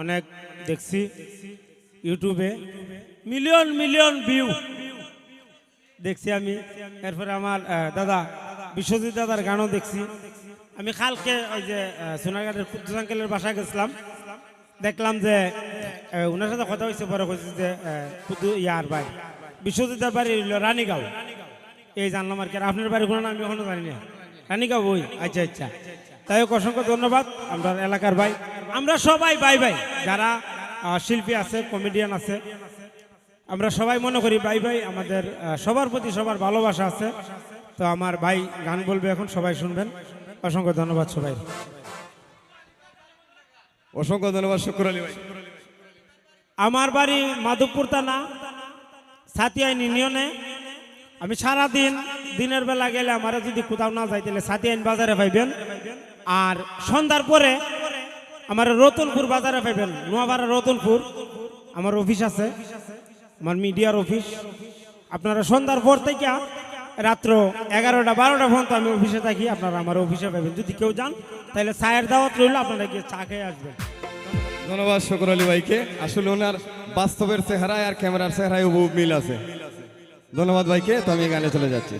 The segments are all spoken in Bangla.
অনেক দেখছি ইউটিউবে। মিলিয়ন মিলিয়ন ভিউ দেখছি আমি। এরপরে আমার দাদা বিশ্বজিৎ দাদার গানও দেখছি। আমি কালকে ওই যে সোনারঘাটের কুদ্দুস আঙ্কেলের বাসায় গেছিলাম। দেখলাম যে ওনার সাথে কথা হয়েছে পরে কইছে যে কুদ্দু ইয়ার ভাই। বিশ্বজিতের বাড়ি হইল রানীগাঁও। এই জানলাম আর কি। আপনার বাড়ি কোনো আমি এখনও জানি না। রানীগাঁও ওই? আচ্ছা আচ্ছা। তাই হোক অসংখ্য ধন্যবাদ। আমরা এলাকার ভাই। আমরা সবাই ভাই ভাই যারা শিল্পী আছে কমেডিয়ান আছে আমরা সবাই মনে করি ভাই ভাই আমাদের সবার প্রতি সবার ভালোবাসা আছে। তো আমার ভাই গান বলবে এখন সবাই শুনবেন। অসংখ্য ধন্যবাদ সবাই। অসংখ্য ধন্যবাদ শুক্র আলী ভাই। আমার বাড়ি মাধবপুর থানা সাতিয়াইন ইউনিয়নে। আমি সারা দিন দিনের বেলা গেলে আমার যদি কোথাও না যাই তাহলে সাতিয়াইন বাজারে পাইবেন। আর সন্ধ্যার পরে আমার রতনপুর বাজারে পাইবেন নোয়াপাড়া রতনপুর। আমার অফিস আছে, আমার মিডিয়ার অফিস। আপনারা সন্ধ্যার পর থেকে রাত্র এগারোটা, বারোটা পর্যন্ত আমি অফিসে থাকি, আপনারা আমার অফিসে পাবেন যদি কেউ যান, তাহলে চায়ের দাওয়াত রইল, আপনারা গিয়ে চা খেয়ে আসবেন। ধন্যবাদ শুক্র আলী ভাইকে। আসলে ওনার বাস্তবের চেহারায় আর ক্যামেরার চেহারায় মিল আছে। ধন্যবাদ ভাইকে, তো আমি গানে চলে যাচ্ছি।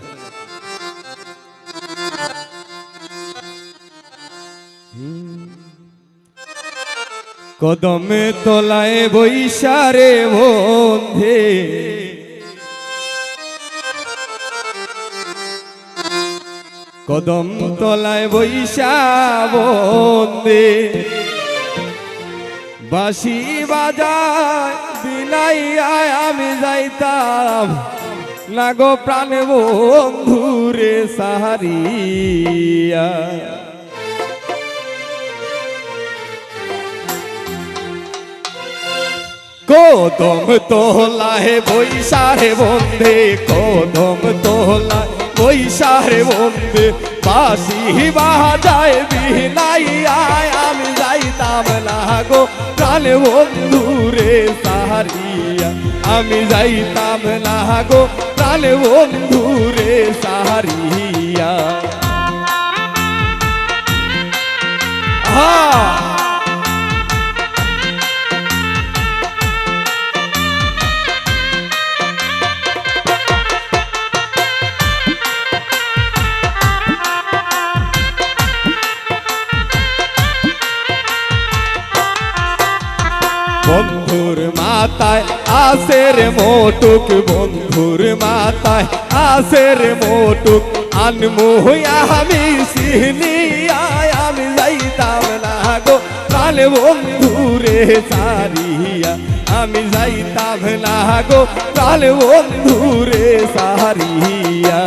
কদমে তলায় বৈশারে বন্ধে। কদম তলায় বৈশা বন্দে বাঁশি বাজায় বিনাইয়ায় আমি যাইতাম। না গো প্রাণ বন্ধুরে সাহারিয়া। কদম তোলায় বৈশারে বন্ধে কদম তোলায় বৈশারে বন্ধে বাসি বাজায় বিনাইয়ায় আমি যাইতাম না গো প্রাণ বন্ধুরে সাহারিয়া। আমি যাইতাম না গো প্রাণ বন্ধুরে সাহারিয়া। হ্যাঁ বন্ধুর মাতায় আসের মোটুক, বন্ধুর মাতায় আসের মোটুক। আনমোহয়া আমি সিহনিয়ায় আমি যাইতাম না গো। প্রাণ বন্ধুরে সারিয়া, আমি যাইতাম না গো। প্রাণ বন্ধুরে সারিয়া।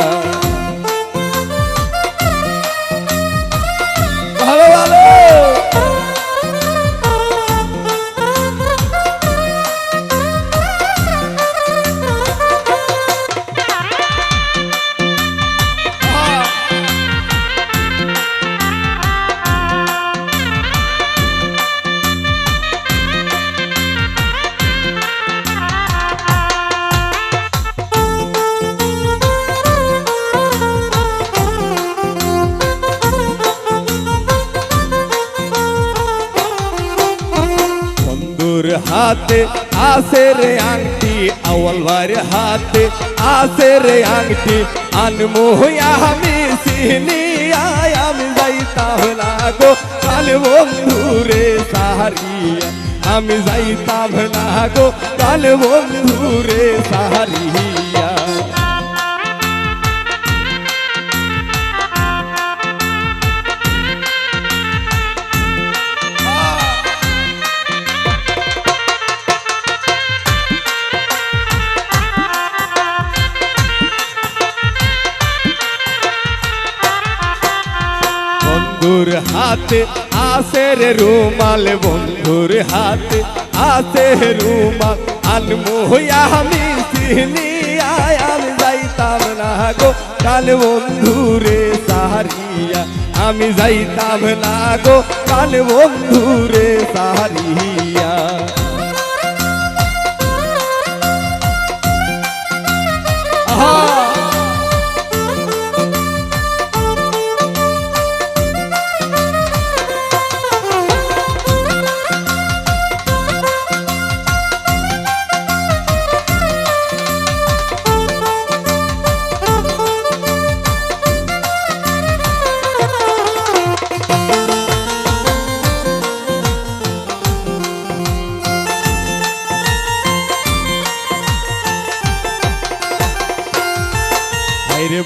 হাতে, আসে রে আংটি আওয়ালবার হাতে, আসে রে আংটি। আনমোহয়া আমি সিনি আয় আমি যাইতাম না গো কাল বন্ধুরে সাহারিয়া, আমি যাইতাম না গো কাল বন্ধুরে সাহারিয়া। হাতে আসে রে রুমাল, বন্ধুর হাতে আসে রুমাল। আনমোহয়া আমি চিনি আমি যাইতাম না গো। কাল বন্ধুরে সাহারিয়া, আমি যাইতাম না গো। কাল বন্ধুরে সাহারিয়া।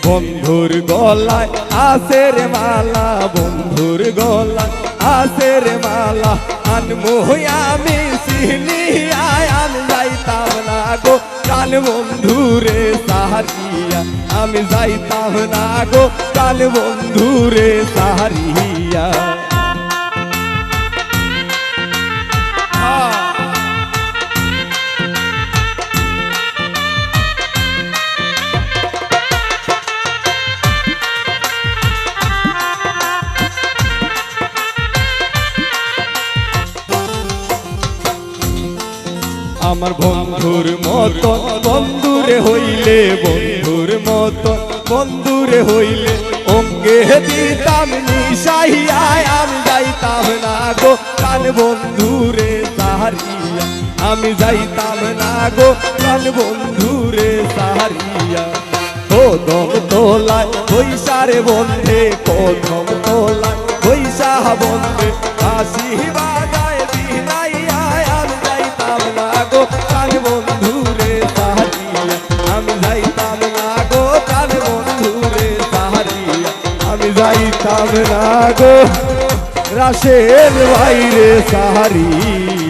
বন্ধুর গলায় আসের মালা, বন্ধুর গলায় আসের মালা আনমো আমি সিনিয়ায়, আমি যাইতাম না গো কাল বন্ধুরে সাহারিয়া, আমি যাইতাম না গো কাল বন্ধুরে সাহারিয়া। আমার বন্ধুর মতন, বন্ধুরে হইলে বন্ধুর মতন, বন্ধুরে হইলে অঙ্গে দিতাম নিশাইয়ায় আমি যাইতাম না গো কান বন্ধুরে সাহারিয়া। আমি যাইতাম না গো কান বন্ধুরে সাহারিয়া। কদম তোলায় বৈশারে বন্ধে কদম তোলায় বৈশাহ বন্ধে কাশি যাইতাম না গো রাশের বাইরে সাহারিয়া